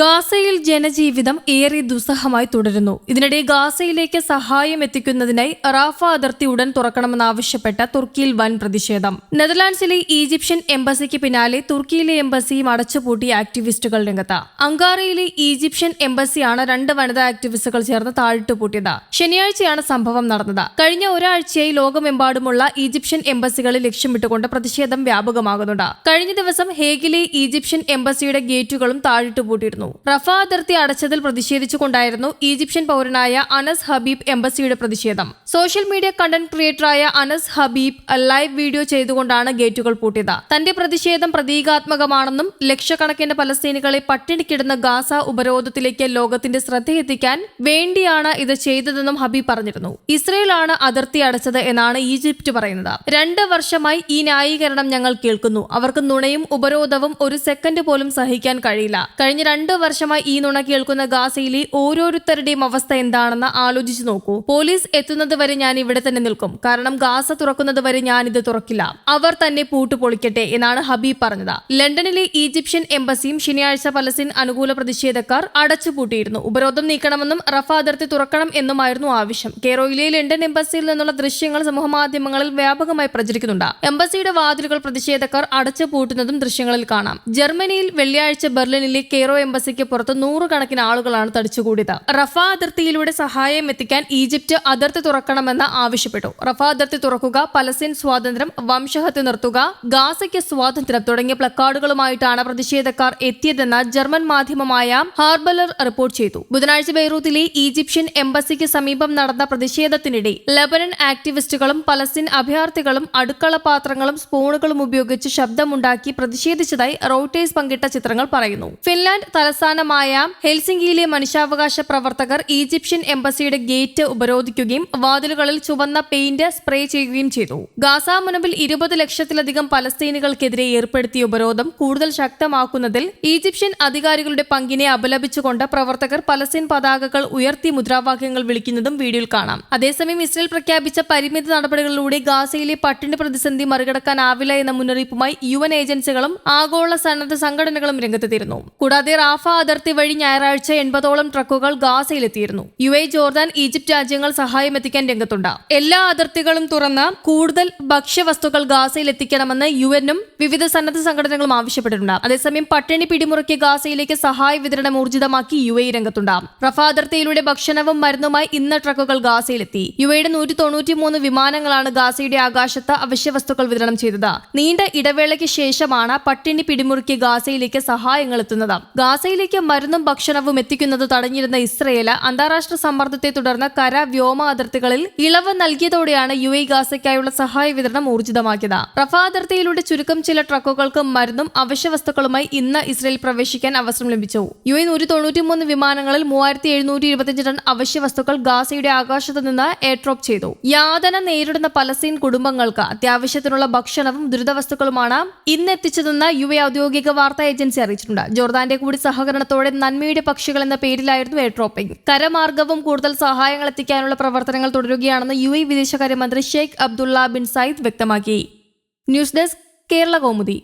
ഗാസയിൽ ജനജീവിതം ഏറെ ദുസ്സഹമായി തുടരുന്നു. ഇതിനിടെ ഗാസയിലേക്ക് സഹായം എത്തിക്കുന്നതിനായി റാഫ അതിർത്തി ഉടൻ തുറക്കണമെന്നാവശ്യപ്പെട്ട തുർക്കിയിൽ വൻ പ്രതിഷേധം. നെതർലാൻഡ്സിലെ ഈജിപ്ഷ്യൻ എംബസിക്ക് പിന്നാലെ തുർക്കിയിലെ എംബസിയും അടച്ചുപൂട്ടിയ ആക്ടിവിസ്റ്റുകൾ രംഗത്ത്. അങ്കാറയിലെ ഈജിപ്ഷ്യൻ എംബസിയാണ് രണ്ട് വനിതാ ആക്ടിവിസ്റ്റുകൾ ചേർന്ന് താഴിട്ട് പൂട്ടിയത് ശനിയാഴ്ചയാണ് സംഭവം നടന്നത്. കഴിഞ്ഞ ഒരാഴ്ചയായി ലോകമെമ്പാടുമുള്ള ഈജിപ്ഷ്യൻ എംബസികളെ ലക്ഷ്യമിട്ടുകൊണ്ട് പ്രതിഷേധം വ്യാപകമാകുന്നുണ്ട്. കഴിഞ്ഞ ദിവസം ഹേഗിലെ ഈജിപ്ഷ്യൻ എംബസിയുടെ ഗേറ്റുകളും താഴിട്ട് പൂട്ടിയിരുന്നു റഫ അതിർത്തി അടച്ചതിൽ പ്രതിഷേധിച്ചുകൊണ്ടായിരുന്നു ഈജിപ്ഷ്യൻ പൗരനായ അനസ് ഹബീബ് എംബസിയുടെ പ്രതിഷേധം. സോഷ്യൽ മീഡിയ കണ്ടന്റ് ക്രിയേറ്ററായ അനസ് ഹബീബ് ലൈവ് വീഡിയോ ചെയ്തുകൊണ്ടാണ് ഗേറ്റുകൾ പൂട്ടിയത്. തന്റെ പ്രതിഷേധം പ്രതീകാത്മകമാണെന്നും ലക്ഷക്കണക്കിന് പലസ്തീനികളെ പട്ടിണിക്കിടുന്ന ഗാസ ഉപരോധത്തിലേക്ക് ലോകത്തിന്റെ ശ്രദ്ധയെത്തിക്കാൻ വേണ്ടിയാണ് ഇത് ചെയ്തതെന്നും ഹബീബ് പറഞ്ഞിരുന്നു. ഇസ്രയേലാണ് അതിർത്തി അടച്ചത് എന്നാണ് ഈജിപ്റ്റ് പറയുന്നത്. രണ്ട് വർഷമായി ഈ ന്യായീകരണം ഞങ്ങൾ കേൾക്കുന്നു. അവർക്ക് നുണയും ഉപരോധവും ഒരു സെക്കൻഡ് പോലും സഹിക്കാൻ കഴിയില്ല. കഴിഞ്ഞ രണ്ട് വർഷമായി ഈ നുണ കേൾക്കുന്ന ഗാസയിലെ ഓരോരുത്തരുടെയും അവസ്ഥ എന്താണെന്ന് ആലോചിച്ചു നോക്കൂ. പോലീസ് എത്തുന്നത് വരെ ഞാൻ ഇവിടെ തന്നെ നിൽക്കും. കാരണം ഗാസ തുറക്കുന്നത് വരെ ഞാൻ ഇത് തുറക്കില്ല. അവർ തന്നെ പൂട്ടു പൊളിക്കട്ടെ എന്നാണ് ഹബീബ് പറഞ്ഞത്. ലണ്ടനിലെ ഈജിപ്ഷ്യൻ എംബസിയും ശനിയാഴ്ച പലസ്തീൻ അനുകൂല പ്രതിഷേധക്കാർ അടച്ചുപൂട്ടിയിരുന്നു ഉപരോധം നീക്കണമെന്നും റഫ അതിർത്തി തുറക്കണം എന്നുമായിരുന്നു ആവശ്യം. കേരളയിലെ ലണ്ടൻ എംബസിയിൽ നിന്നുള്ള ദൃശ്യങ്ങൾ സമൂഹമാധ്യമങ്ങളിൽ വ്യാപകമായി പ്രചരിക്കുന്നുണ്ട്. എംബസിയുടെ വാതിലുകൾ പ്രതിഷേധക്കാർ അടച്ചുപൂട്ടുന്നതും ദൃശ്യങ്ങളിൽ കാണാം. ജർമ്മനിയിൽ വെള്ളിയാഴ്ച ബെർലിനിലെ കെയ്റോ എംബസിക്ക് പുറത്ത് നൂറുകണക്കിന് ആളുകളാണ് തടിച്ചുകൂടിയത്. റഫ അതിർത്തിയിലൂടെ സഹായം എത്തിക്കാൻ ഈജിപ്റ്റ് അതിർത്തി തുറക്കണമെന്ന് ആവശ്യപ്പെട്ടു. റഫ അതിർത്തി തുറക്കുക പലസ്തീൻ സ്വാതന്ത്ര്യം വംശഹത്യ നിർത്തുക ഗാസയ്ക്ക് സ്വാതന്ത്ര്യം തുടങ്ങിയ പ്ലക്കാർഡുകളുമായിട്ടാണ് പ്രതിഷേധക്കാർ എത്തിയതെന്ന് ജർമ്മൻ മാധ്യമമായ ഹാർബലർ റിപ്പോർട്ട് ചെയ്തു. ബുധനാഴ്ച ബെയ്റൂത്തിലെ ഈജിപ്ഷ്യൻ എംബസിക്ക് സമീപം നടന്ന പ്രതിഷേധത്തിനിടെ ലബനൻ ആക്ടിവിസ്റ്റുകളും പലസ്തീൻ അഭയാർത്ഥികളും അടുക്കള പാത്രങ്ങളും സ്പൂണുകളും ഉപയോഗിച്ച് ശബ്ദമുണ്ടാക്കി പ്രതിഷേധിച്ചതായി റോട്ടേഴ്സ് പങ്കിട്ട ചിത്രങ്ങൾ പറയുന്നു. ഫിൻലാൻഡ് തലസ്ഥാനമായ ഹെൽസിംഗിയിലെ മനുഷ്യാവകാശ പ്രവർത്തകർ ഈജിപ്ഷ്യൻ എംബസിയുടെ ഗേറ്റ് ഉപരോധിക്കുകയും വാതിലുകളിൽ ചുവന്ന പെയിന്റ് സ്പ്രേ ചെയ്യുകയും ചെയ്തു. ഗാസ മുനമ്പിൽ ഇരുപത് ലക്ഷത്തിലധികം പലസ്തീനുകൾക്കെതിരെ ഏർപ്പെടുത്തിയ ഉപരോധം കൂടുതൽ ശക്തമാക്കുന്നതിൽ ഈജിപ്ഷ്യൻ അധികാരികളുടെ പങ്കിനെ അപലപിച്ചുകൊണ്ട് പ്രവർത്തകർ പലസ്തീൻ പതാകകൾ ഉയർത്തി മുദ്രാവാക്യങ്ങൾ വിളിക്കുന്നതും വീഡിയോയിൽ കാണാം. അതേസമയം ഇസ്രയേൽ പ്രഖ്യാപിച്ച പരിമിത നടപടികളിലൂടെ ഗാസയിലെ പട്ടിണി പ്രതിസന്ധി മറികടക്കാനാവില്ല എന്ന മുന്നറിയിപ്പുമായി യു ഏജൻസികളും ആഗോള സന്നദ്ധ സംഘടനകളും രംഗത്തെത്തിയിരുന്നു. കൂടാതെ റാഫ അതിർത്തി വഴി ഞായറാഴ്ച എൺപതോളം ട്രക്കുകൾ ഗാസയിലെത്തിയിരുന്നു. യു എ ജോർദാൻ ഈജിപ്ത് രാജ്യങ്ങൾ സഹായം എത്തിക്കാൻ രംഗത്തുണ്ട്. എല്ലാ അതിർത്തികളും തുറന്ന് കൂടുതൽ ഭക്ഷ്യവസ്തുക്കൾ ഗാസയിൽ എത്തിക്കണമെന്ന് യു എനും വിവിധ സന്നദ്ധ സംഘടനകളും ആവശ്യപ്പെട്ടിട്ടുണ്ട്. അതേസമയം പട്ടിണി പിടിമുറുക്കി ഗാസയിലേക്ക് സഹായ വിതരണം ഊർജിതമാക്കി യു എ രംഗത്തുണ്ട്. റഫ അതിർത്തിയിലൂടെ ഭക്ഷണവും മരുന്നുമായി ഇന്ന് ട്രക്കുകൾ ഗാസയിലെത്തി. യു എയുടെ നൂറ്റി തൊണ്ണൂറ്റിമൂന്ന് വിമാനങ്ങളാണ് ഗാസയുടെ ആകാശത്ത് അവശ്യവസ്തുക്കൾ വിതരണം ചെയ്തത്. നീണ്ട ഇടവേളയ്ക്ക് ശേഷമാണ് പട്ടിണി പിടിമുറുക്കി ഗാസയിലേക്ക് സഹായങ്ങൾ എത്തുന്നത്. ഗാസയിലേക്ക് മരുന്നും ഭക്ഷണവും എത്തിക്കുന്നത് തടഞ്ഞിരുന്ന ഇസ്രയേൽ അന്താരാഷ്ട്ര സമ്മർദ്ദത്തെ തുടർന്ന് കര വ്യോമ അതിർത്തികളിൽ ഇളവ് നൽകിയതോടെയാണ് യു എ ഗാസയ്ക്കായുള്ള സഹായ വിതരണം ഊർജിതമാക്കിയത്. റഫ അതിർത്തിയിലൂടെ ചുരുക്കം ചില ട്രക്കുകൾക്ക് മരുന്നും അവശ്യവസ്തുക്കളുമായി ഇന്ന് ഇസ്രയേൽ പ്രവേശിക്കാൻ അവസരം ലഭിച്ചു. യു എ നൂറ്റി തൊണ്ണൂറ്റിമൂന്ന് വിമാനങ്ങളിൽ മൂവായിരത്തി എഴുന്നൂറ്റി ഇരുപത്തിയഞ്ച് ടൺ അവശ്യവസ്തുക്കൾ ഗാസയുടെ ആകാശത്ത് നിന്ന് എയർഡ്രോപ്പ് ചെയ്തു. യാതന നേരിടുന്ന പലസ്തീൻ കുടുംബങ്ങൾക്ക് അത്യാവശ്യത്തിനുള്ള ഭക്ഷണവും ദുരിതവസ്തുക്കളുമാണ് ഇന്ന് എത്തിച്ചതെന്ന് യു എ ഔദ്യോഗിക വാർത്താ ഏജൻസി അറിയിച്ചിട്ടുണ്ട്. ജോർദാന്റെ കൂടി സഹകരണത്തോടെ നന്മയുടെ പക്ഷികൾ എന്ന പേരിലായിരുന്നു എയർ ഡ്രോപ്പിംഗ് കരമാർഗവും കൂടുതൽ സഹായങ്ങൾ എത്തിക്കാനുള്ള പ്രവർത്തനങ്ങൾ തുടരുകയാണെന്ന് യു എ വിദേശകാര്യമന്ത്രി ഷെയ്ഖ് അബ്ദുള്ള ബിൻ സയ്യിദ് വ്യക്തമാക്കി. News desk Kerala Kaumudi.